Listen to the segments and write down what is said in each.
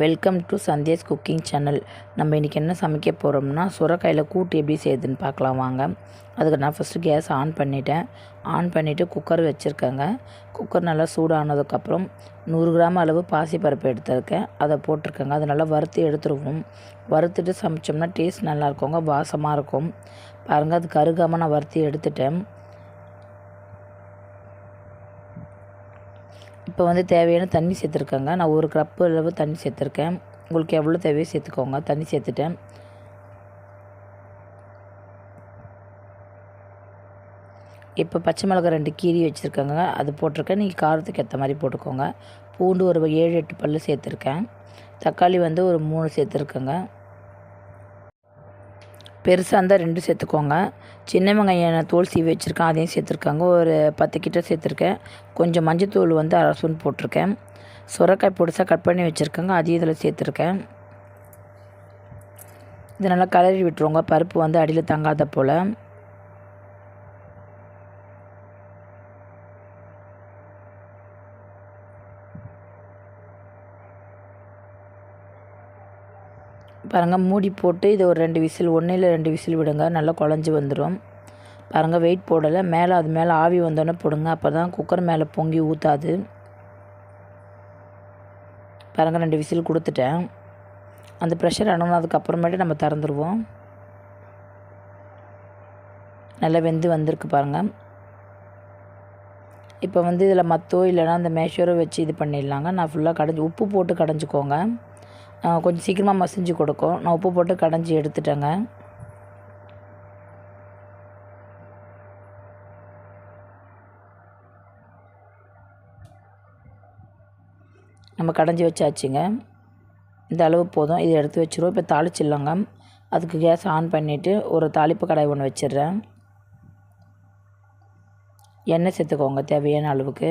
Welcome to Sandhya's cooking channel நம்ம இன்றைக்கி என்ன சமைக்க போகிறோம்னா சுரக்காயில் கூட்டு எப்படி செய்யுதுன்னு பார்க்கலாம் வாங்க. அதுக்கு நான் ஃபஸ்ட்டு கேஸ் ஆன் பண்ணிட்டேன். ஆன் பண்ணிவிட்டு குக்கர் வச்சுருக்கேங்க. குக்கர் நல்லா சூடானதுக்கப்புறம் நூறு கிராம் அளவு பாசிப்பருப்பு எடுத்திருக்கேன். அதை போட்டிருக்கேங்க. அதை நல்லா வறுத்து எடுத்துருவோம். வறுத்துட்டு சமைச்சோம்னா டேஸ்ட் நல்லாயிருக்குங்க வாசமாக இருக்கும். பாருங்கள் அது கருகாமல் நான் வறுத்து எடுத்துட்டேன். இப்போ வந்து தேவையான தண்ணி சேர்த்துருக்கேங்க. நான் ஒரு கப்பு அளவு தண்ணி சேர்த்துருக்கேன். உங்களுக்கு எவ்வளோ தேவையோ சேர்த்துக்கோங்க. தண்ணி சேர்த்துட்டேன். இப்போ பச்சை மிளகாய் ரெண்டு கீரி வச்சுருக்கேங்க. அது போட்டிருக்கேன். நீங்கள் காரத்துக்கு ஏற்ற மாதிரி போட்டுக்கோங்க. பூண்டு ஒரு ஏழு எட்டு பல் சேர்த்துருக்கேன். தக்காளி வந்து ஒரு மூணு சேர்த்துருக்கேங்க. பெருசாக இருந்தால் ரெண்டும் சேர்த்துக்கோங்க. சின்ன வெங்காயம் நான் தோல் சீவி வச்சுருக்கேன் அதையும் சேர்த்துருக்காங்க. ஒரு பத்து கிட்ட சேர்த்துருக்கேன். கொஞ்சம் மஞ்சத்தூள் வந்து அரை ஸ்பூன் போட்டிருக்கேன். சுரக்காய் பொடிசாக கட் பண்ணி வச்சுருக்கேங்க அதையும் இதில் சேர்த்துருக்கேன். இது நல்லா கலரி விட்டுருவோங்க. பருப்பு வந்து அடியில் தங்காத போல். பாருங்கள் மூடி போட்டு இதை ஒரு ரெண்டு விசில் ஒன்று இல்லை ரெண்டு விசில் விடுங்க நல்லா குழஞ்சி வந்துடும் பாருங்கள் வெயிட் போடலை. மேலே அது மேலே ஆவி வந்தோடனே போடுங்க. அப்போ தான் குக்கர் மேலே பொங்கி ஊற்றாது பாருங்கள் ரெண்டு விசில் கொடுத்துட்டேன். அந்த ப்ரெஷர் அடங்கினதுக்கப்புறமேட்டு நம்ம திறந்துருவோம். நல்லா வெந்து வந்திருக்கு பாருங்கள் இப்போ வந்து இதில் மத்தோ இல்லைனா அந்த மேஷரோ வச்சு இது பண்ணிடலாங்க. நான் ஃபுல்லாக கடைஞ்சி உப்பு போட்டு கடைஞ்சிக்கோங்க. கொஞ்சம் சீக்கிரமாக மசிஞ்சு கொடுக்கும். நான் உப்பு போட்டு கடைஞ்சி எடுத்துட்டேங்க. நம்ம கடைஞ்சி வச்சாச்சுங்க. இந்த அளவு போதும். இதை எடுத்து வச்சுருவோம். இப்போ தாளிச்சிடலாங்க. அதுக்கு கேஸ் ஆன் பண்ணிவிட்டு ஒரு தாளிப்பு கடாய் ஒன்று வச்சிடுறேன். எண்ணெய் சேர்த்துக்கோங்க. தேவையான அளவுக்கு.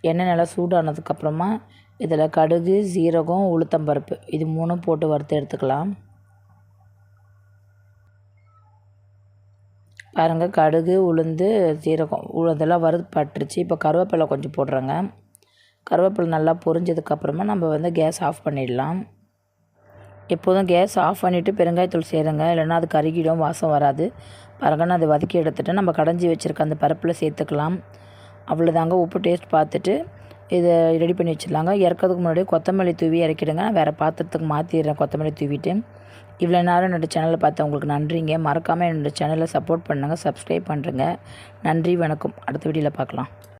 எண்ணெய் நல்லா சூடானதுக்கப்புறமா இதில் கடுகு சீரகம் உளுத்தம்பருப்பு இது மூணும் போட்டு வறுத்து எடுத்துக்கலாம். பாருங்கள் கடுகு உளுந்து சீரகம். இதெல்லாம் வறுப்பட்டுருச்சு இப்போ கருவேப்பிலை கொஞ்சம் போடுறேங்க. கருவேப்பிலை நல்லா பொரிஞ்சதுக்கப்புறமா நம்ம வந்து கேஸ் ஆஃப் பண்ணிடலாம். எப்போதும் கேஸ் ஆஃப் பண்ணிவிட்டு பெருங்காயத்தூள் சேருங்க. இல்லைன்னா அது கருகிடும் வாசம் வராது. பாருங்கன்னு அதை வதக்கி எடுத்துகிட்டு நம்ம கடைஞ்சி வச்சுருக்க அந்த பருப்பில் சேர்த்துக்கலாம். அவ்வளோதாங்க உப்பு டேஸ்ட் பார்த்துட்டு இதை ரெடி பண்ணி வச்சிடலாங்க. இறக்கிறதுக்கு முன்னாடி கொத்தமல்லி தூவி இறக்கிடுங்க. நான் வேறு பாத்திரத்துக்கு மாற்றிடுறேன் கொத்தமல்லி தூவிட்டு. இவ்வளோ நேரம் என்னோடய சேனலை பார்த்தவங்களுக்கு நன்றிங்க. மறக்காமல் என்னோடய சேனலை சப்போர்ட் பண்ணுங்கள் சப்ஸ்கிரைப் பண்ணுறேங்க நன்றி வணக்கம். அடுத்த வீடியோவில் பார்க்கலாம்.